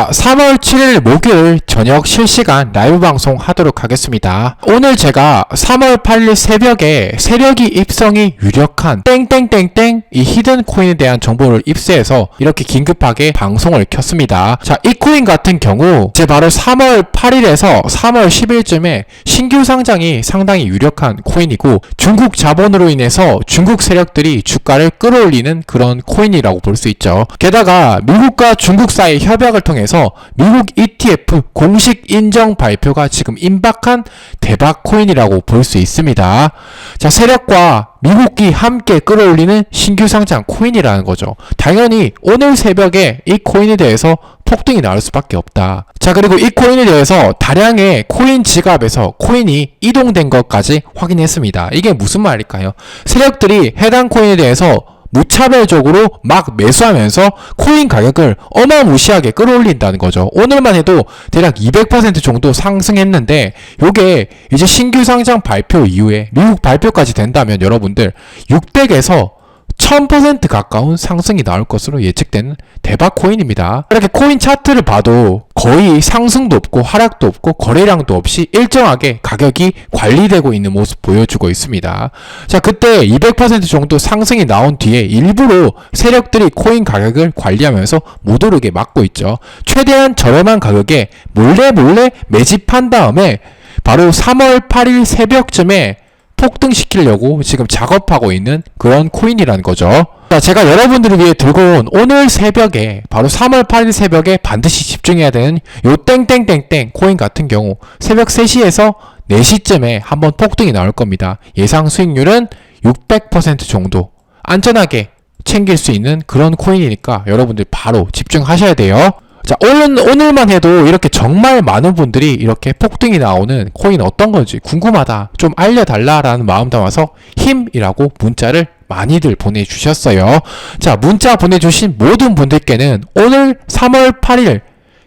자, 3월 7일 목요일 저녁 실시간 라이브 방송 하도록 하겠습니다. 오늘 제가 3월 8일 새벽에 세력이 입성이 유력한 땡땡땡땡 이 히든 코인에 대한 정보를 입수해서 이렇게 긴급하게 방송을 켰습니다. 자, 이 코인 같은 경우 제 바로 3월 8일에서 3월 10일쯤에 신규 상장이 상당히 유력한 코인이고 중국 자본으로 인해서 중국 세력들이 주가를 끌어올리는 그런 코인이라고 볼 수 있죠. 게다가 미국과 중국 사이 협약을 통해서 미국 ETF 공식 인정 발표가 지금 임박한 대박 코인이라고 볼 수 있습니다. 자, 세력과 미국이 함께 끌어올리는 신규 상장 코인이라는 거죠. 당연히 오늘 새벽에 이 코인에 대해서 폭등이 나올 수밖에 없다. 자, 그리고 이 코인에 대해서 다량의 코인 지갑에서 코인이 이동된 것까지 확인했습니다. 이게 무슨 말일까요? 세력들이 해당 코인에 대해서 무차별적으로 막 매수하면서 코인 가격을 어마무시하게 끌어올린다는 거죠. 오늘만 해도 대략 200% 정도 상승했는데 요게 이제 신규 상장 발표 이후에 미국 발표까지 된다면 여러분들 600에서 1000% 가까운 상승이 나올 것으로 예측되는 대박 코인입니다. 이렇게 코인 차트를 봐도 거의 상승도 없고 하락도 없고 거래량도 없이 일정하게 가격이 관리되고 있는 모습 보여주고 있습니다. 자, 그때 200% 정도 상승이 나온 뒤에 일부러 세력들이 코인 가격을 관리하면서 못 오르게 막고 있죠. 최대한 저렴한 가격에 몰래 몰래 매집한 다음에 바로 3월 8일 새벽쯤에 폭등시키려고 지금 작업하고 있는 그런 코인이라는 거죠. 자, 제가 여러분들을 위해 들고 온 오늘 새벽에 바로 3월 8일 새벽에 반드시 집중해야 되는 요 땡땡땡땡 코인 같은 경우 새벽 3시에서 4시쯤에 한번 폭등이 나올 겁니다. 예상 수익률은 600% 정도 안전하게 챙길 수 있는 그런 코인이니까 여러분들 바로 집중하셔야 돼요. 자, 오늘, 오늘만 해도 이렇게 정말 많은 분들이 이렇게 폭등이 나오는 코인 어떤 건지 궁금하다. 좀 알려달라라는 마음 담아서 힘이라고 문자를 많이들 보내주셨어요. 자, 문자 보내주신 모든 분들께는 오늘 3월 8일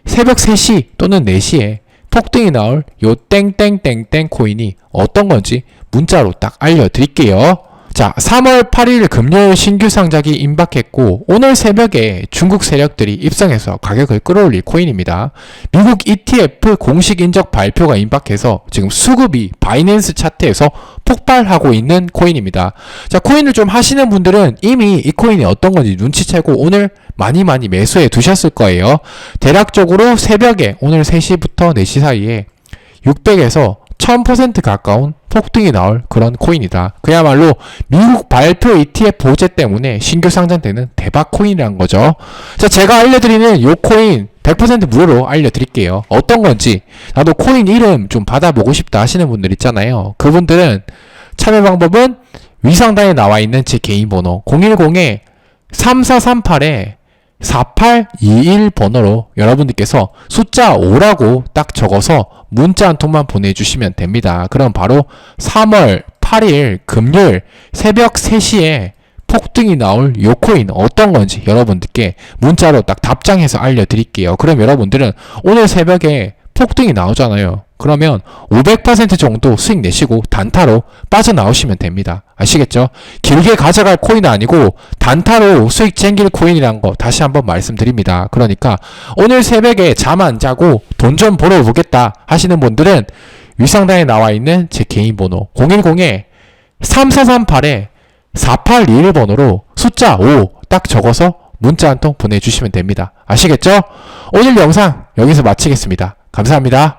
새벽 3시 또는 4시에 폭등이 나올 요 땡땡땡땡 코인이 어떤 건지 문자로 딱 알려드릴게요. 자, 3월 8일 금요일 신규 상작이 임박했고 오늘 새벽에 중국 세력들이 입성해서 가격을 끌어올릴 코인입니다. 미국 ETF 공식 인적 발표가 임박해서 지금 수급이 바이낸스 차트에서 폭발하고 있는 코인입니다. 자, 코인을 좀 하시는 분들은 이미 이 코인이 어떤 건지 눈치채고 오늘 많이 많이 매수해 두셨을 거예요. 대략적으로 새벽에 오늘 3시부터 4시 사이에 600에서 1000% 가까운 폭등이 나올 그런 코인이다. 그야말로 미국 발표 ETF 보제 때문에 신규 상장되는 대박 코인이란 거죠. 자, 제가 알려드리는 요 코인 100% 무료로 알려드릴게요. 어떤 건지 나도 코인 이름 좀 받아보고 싶다 하시는 분들 있잖아요. 그분들은 참여 방법은 위상단에 나와 있는 제 개인 번호 010에 3438에 4821 번호로 여러분들께서 숫자 5라고 딱 적어서 문자 한 통만 보내주시면 됩니다. 그럼 바로 3월 8일 금요일 새벽 3시에 폭등이 나올 요 코인 어떤 건지 여러분들께 문자로 딱 답장해서 알려드릴게요. 그럼 여러분들은 오늘 새벽에 폭등이 나오잖아요. 그러면 500% 정도 수익 내시고 단타로 빠져나오시면 됩니다. 아시겠죠? 길게 가져갈 코인은 아니고 단타로 수익 챙길 코인이란 거 다시 한번 말씀드립니다. 그러니까 오늘 새벽에 잠 안 자고 돈 좀 벌어보겠다 하시는 분들은 위상단에 나와 있는 제 개인 번호 010에 3438에 4821번호로 숫자 5 딱 적어서 문자 한 통 보내주시면 됩니다. 아시겠죠? 오늘 영상 여기서 마치겠습니다. 감사합니다.